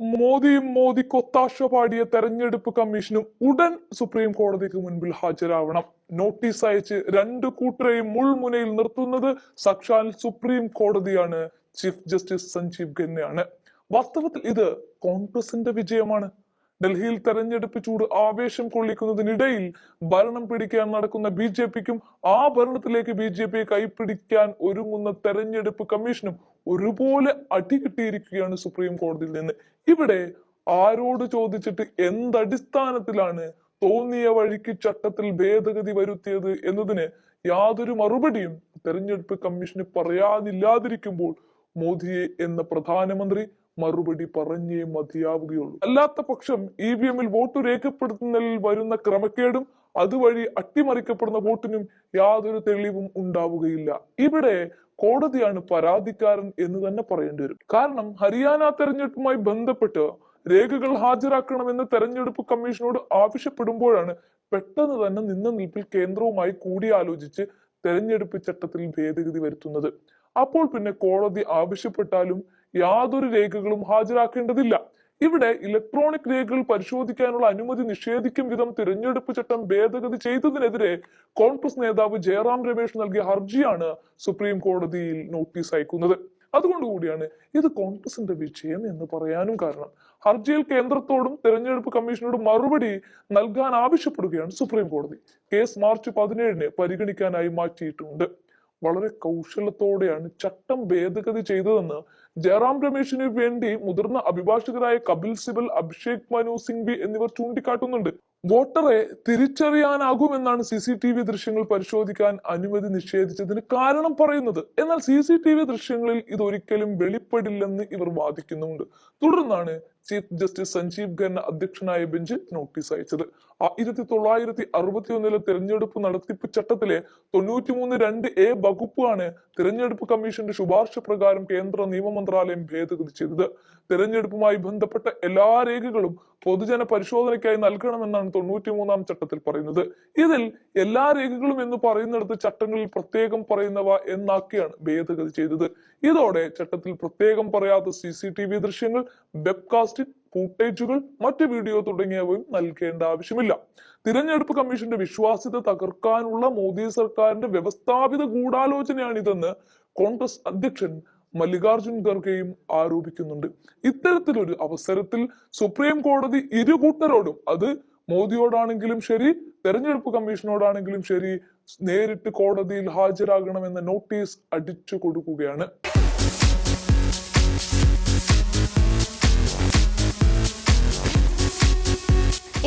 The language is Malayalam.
മോദിയും മോദി കൊത്താശ പാടിയ തെരഞ്ഞെടുപ്പ് കമ്മീഷനും ഉടൻ സുപ്രീം കോടതിക്ക് മുൻപിൽ ഹാജരാവണം. നോട്ടീസ് അയച്ച് രണ്ട് കൂട്ടരെയും മുൾമുനയിൽ നിർത്തുന്നത് സക്ഷാൽ സുപ്രീം കോടതിയാണ്. ചീഫ് ജസ്റ്റിസ് സഞ്ജീവ് ഖന്നയാണ്. വാസ്തവത്തിൽ ഇത് കോൺഗ്രസിന്റെ വിജയമാണ്. ഡൽഹിയിൽ തെരഞ്ഞെടുപ്പ് ചൂട് ആവേശം കൊള്ളിക്കുന്നതിനിടയിൽ ഭരണം പിടിക്കാൻ നടക്കുന്ന ബി ജെ പിക്കും ആ ഭരണത്തിലേക്ക് ബി ജെ പിയെ കൈപ്പിടിക്കാൻ ഒരുങ്ങുന്ന തെരഞ്ഞെടുപ്പ് കമ്മീഷനും ഒരുപോലെ അടി കിട്ടിയിരിക്കുകയാണ് സുപ്രീം കോടതിയിൽ നിന്ന്. ഇവിടെ ആരോട് ചോദിച്ചിട്ട് എന്തടിസ്ഥാനത്തിലാണ് തോന്നിയ വഴിക്ക് ചട്ടത്തിൽ ഭേദഗതി വരുത്തിയത് എന്നതിന് യാതൊരു മറുപടിയും തെരഞ്ഞെടുപ്പ് കമ്മീഷന് പറയാനില്ലാതിരിക്കുമ്പോൾ മോദിയെ എന്ന പ്രധാനമന്ത്രി മറുപടി പറഞ്ഞേ മതിയാവുകയുള്ളൂ. അല്ലാത്ത പക്ഷം ഇ വി എമ്മിൽ വോട്ട് രേഖപ്പെടുത്തുന്നതിൽ വരുന്ന ക്രമക്കേടും അതുവഴി അട്ടിമറിക്കപ്പെടുന്ന വോട്ടിനും യാതൊരു തെളിവും ഉണ്ടാവുകയില്ല. ഇവിടെ കോടതിയാണ് പരാതിക്കാരൻ എന്ന് തന്നെ പറയേണ്ടി വരും. കാരണം ഹരിയാന തെരഞ്ഞെടുപ്പുമായി ബന്ധപ്പെട്ട് രേഖകൾ ഹാജരാക്കണമെന്ന് തെരഞ്ഞെടുപ്പ് കമ്മീഷനോട് ആവശ്യപ്പെടുമ്പോഴാണ് പെട്ടെന്ന് തന്നെ നിന്ന നിൽപ്പിൽ കേന്ദ്രവുമായി കൂടിയാലോചിച്ച് തെരഞ്ഞെടുപ്പ് ചട്ടത്തിൽ ഭേദഗതി വരുത്തുന്നത്. അപ്പോൾ പിന്നെ കോടതി ആവശ്യപ്പെട്ടാലും യാതൊരു രേഖകളും ഹാജരാക്കേണ്ടതില്ല. ഇവിടെ ഇലക്ട്രോണിക് രേഖകൾ പരിശോധിക്കാനുള്ള അനുമതി നിഷേധിക്കും വിധം തിരഞ്ഞെടുപ്പ് ചട്ടം ഭേദഗതി ചെയ്തതിനെതിരെ കോൺഗ്രസ് നേതാവ് ജയറാം രമേശ് നൽകിയ ഹർജിയാണ് സുപ്രീം കോടതിയിൽ നോട്ടീസ് അയക്കുന്നത്. അതുകൊണ്ടുകൂടിയാണ് ഇത് കോൺഗ്രസിന്റെ വിജയം എന്ന് പറയാനും കാരണം. ഹർജിയിൽ കേന്ദ്രത്തോടും തെരഞ്ഞെടുപ്പ് കമ്മീഷനോടും മറുപടി നൽകാൻ ആവശ്യപ്പെടുകയാണ് സുപ്രീം കോടതി. കേസ് മാർച്ച് പതിനേഴിന് പരിഗണിക്കാനായി മാറ്റിയിട്ടുണ്ട്. വളരെ കൗശലത്തോടെയാണ് ചട്ടം ഭേദഗതി ചെയ്തതെന്ന് ജയറാം രമേശിന് വേണ്ടി മുതിർന്ന അഭിഭാഷകരായ കപിൽ സിബൽ അഭിഷേക് മനു സിംഗ്വി എന്നിവർ ചൂണ്ടിക്കാട്ടുന്നുണ്ട്. വോട്ടറെ തിരിച്ചറിയാനാകുമെന്നാണ് സി സി ടി വി ദൃശ്യങ്ങൾ പരിശോധിക്കാൻ അനുമതി നിഷേധിച്ചതിന് കാരണം പറയുന്നത്. എന്നാൽ സി സി ടി വി ദൃശ്യങ്ങളിൽ ഇതൊരിക്കലും വെളിപ്പെടില്ലെന്ന് ഇവർ വാദിക്കുന്നുണ്ട്. തുടർന്നാണ് ചീഫ് ജസ്റ്റിസ് സഞ്ജീവ് ഖന്ന അധ്യക്ഷനായ ബെഞ്ച് നോട്ടീസ് അയച്ചത്. ആയിരത്തി തൊള്ളായിരത്തി അറുപത്തി ഒന്നിലെ തിരഞ്ഞെടുപ്പ് നടത്തിപ്പ് ചട്ടത്തിലെ തൊണ്ണൂറ്റിമൂന്ന് രണ്ട് എ വകുപ്പാണ് തിരഞ്ഞെടുപ്പ് കമ്മീഷന്റെ ശുപാർശ പ്രകാരം കേന്ദ്ര നിയമ മന്ത്രാലയം ഭേദഗതി ചെയ്തത്. തിരഞ്ഞെടുപ്പുമായി ബന്ധപ്പെട്ട എല്ലാ രേഖകളും പൊതുജന പരിശോധനയ്ക്കായി നൽകണമെന്നാണ് തൊണ്ണൂറ്റിമൂന്നാം ചട്ടത്തിൽ പറയുന്നത്. ഇതിൽ എല്ലാ രേഖകളും എന്ന് പറയുന്നിടത്ത് ചട്ടങ്ങളിൽ പ്രത്യേകം പറയുന്നവ എന്നാക്കിയാണ് ഭേദഗതി ചെയ്തത്. ഇതോടെ ചട്ടത്തിൽ പ്രത്യേകം പറയാത്ത സി സി ടി വി ദൃശ്യങ്ങൾ വെബ്കാസ്റ്റിംഗ് ഫൂട്ടേജുകൾ മറ്റ് വീഡിയോ തുടങ്ങിയവയും നൽകേണ്ട ആവശ്യമില്ല. തിരഞ്ഞെടുപ്പ് കമ്മീഷന്റെ വിശ്വാസ്യത തകർക്കാനുള്ള മോദി സർക്കാരിന്റെ വ്യവസ്ഥാപിത ഗൂഢാലോചനയാണിതെന്ന് കോൺഗ്രസ് അധ്യക്ഷൻ മല്ലികാർജുൻ ഖർഗെയും ആരോപിക്കുന്നുണ്ട്. ഇത്തരത്തിലൊരു അവസരത്തിൽ സുപ്രീം കോടതി ഇരു കൂട്ടരോടും അത് മോദിയോടാണെങ്കിലും ശരി തെരഞ്ഞെടുപ്പ് കമ്മീഷനോടാണെങ്കിലും ശരി നേരിട്ട് കോടതിയിൽ ഹാജരാകണമെന്ന നോട്ടീസ് അടിച്ചു കൊടുക്കുകയാണ്.